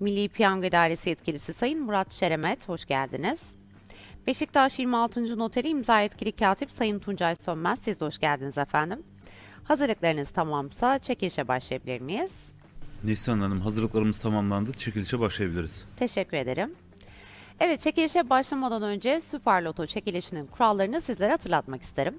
Milli Piyango İdaresi Yetkilisi Sayın Murat Şeremet, hoş geldiniz. Beşiktaş 26. Noteri İmza Yetkili Katip Sayın Tuncay Sönmez, siz de hoş geldiniz efendim. Hazırlıklarınız tamamsa çekilişe başlayabilir miyiz? Neslihan Hanım hazırlıklarımız tamamlandı. Çekilişe başlayabiliriz. Teşekkür ederim. Evet, çekilişe başlamadan önce Süper Loto çekilişinin kurallarını sizlere hatırlatmak isterim.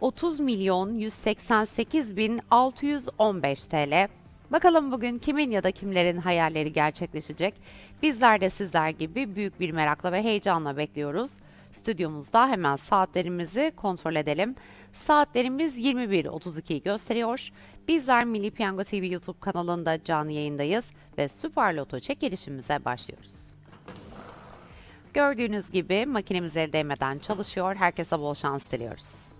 30 milyon 188 bin 615 TL. Bakalım bugün kimin ya da kimlerin hayalleri gerçekleşecek? Bizler de sizler gibi büyük bir merakla ve heyecanla bekliyoruz. Stüdyomuzda hemen saatlerimizi kontrol edelim. Saatlerimiz 21.32'yi gösteriyor. Bizler Milli Piyango TV YouTube kanalında canlı yayındayız ve Süper Loto çekilişimize başlıyoruz. Gördüğünüz gibi makinemiz el değmeden çalışıyor. Herkese bol şans diliyoruz.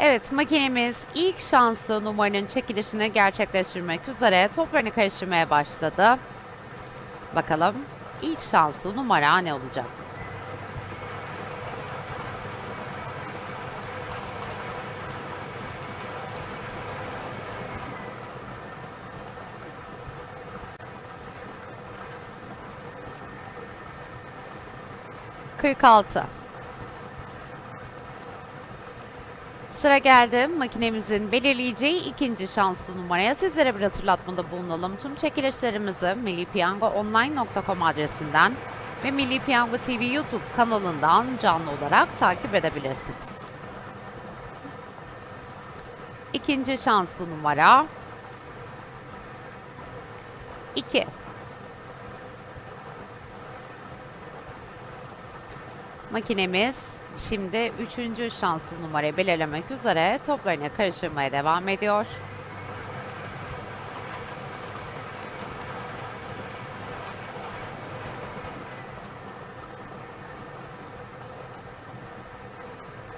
Evet, makinemiz ilk şanslı numaranın çekilişini gerçekleştirmek üzere toplarını karıştırmaya başladı. Bakalım ilk şanslı numara ne olacak? Kırk altı. Sıra geldi makinemizin belirleyeceği ikinci şanslı numaraya. Sizlere bir hatırlatmada bulunalım. Tüm çekilişlerimizi millipiyangoonline.com adresinden ve Milli Piyango TV YouTube kanalından canlı olarak takip edebilirsiniz. İkinci şanslı numara 2. Makinemiz şimdi üçüncü şanslı numarayı belirlemek üzere toplarını karıştırmaya devam ediyor.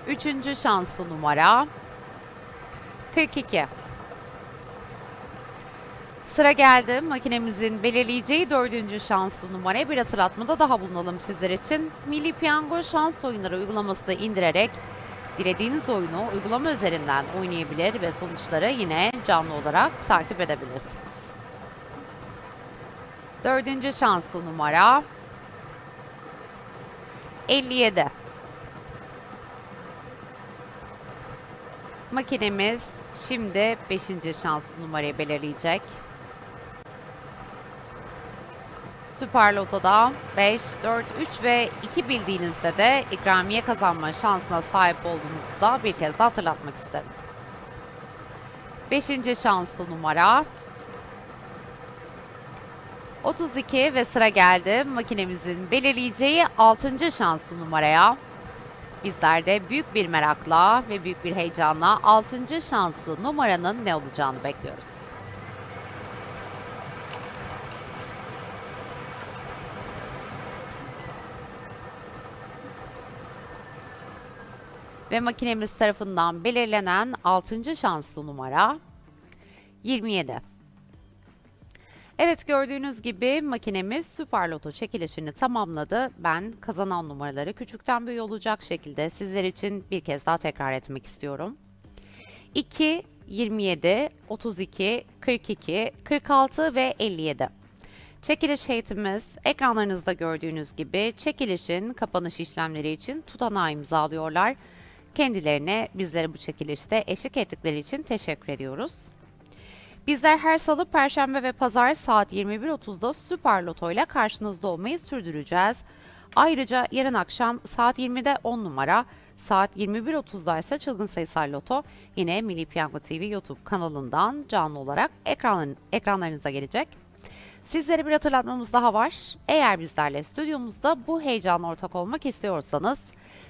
Üçüncü şanslı numara 42. Sıra geldi. Makinemizin belirleyeceği dördüncü şanslı numaraya bir hatırlatmada daha bulunalım sizler için. Milli Piyango şans oyunları uygulaması da indirerek dilediğiniz oyunu uygulama üzerinden oynayabilir ve sonuçları yine canlı olarak takip edebilirsiniz. Dördüncü şanslı numara 57. Makinemiz şimdi 5. şanslı numarayı belirleyecek. Süper Loto'da 5, 4, 3 ve 2 bildiğinizde de ikramiye kazanma şansına sahip olduğunuzu da bir kez daha hatırlatmak isterim. 5. şanslı numara 32 ve sıra geldi makinemizin belirleyeceği 6. şanslı numaraya. Bizler de büyük bir merakla ve büyük bir heyecanla 6. şanslı numaranın ne olacağını bekliyoruz. Ve makinemiz tarafından belirlenen 6. şanslı numara 27. Evet gördüğünüz gibi makinemiz Süper Loto çekilişini tamamladı. Ben kazanan numaraları küçükten büyüğe olacak şekilde sizler için bir kez daha tekrar etmek istiyorum. 2, 27, 32, 42, 46 ve 57. Çekiliş heyetimiz ekranlarınızda gördüğünüz gibi çekilişin kapanış işlemleri için tutanağı imzalıyorlar. Kendilerine bizlere bu çekilişte eşlik ettikleri için teşekkür ediyoruz. Bizler her salı, perşembe ve pazar saat 21.30'da Süper Loto ile karşınızda olmayı sürdüreceğiz. Ayrıca yarın akşam saat 20'de 10 numara, saat 21.30'da ise Çılgın Sayısal Loto yine Milli Piyango TV YouTube kanalından canlı olarak ekran, ekranlarınıza gelecek. Sizlere bir hatırlatmamız daha var. Eğer bizlerle stüdyomuzda bu heyecanla ortak olmak istiyorsanız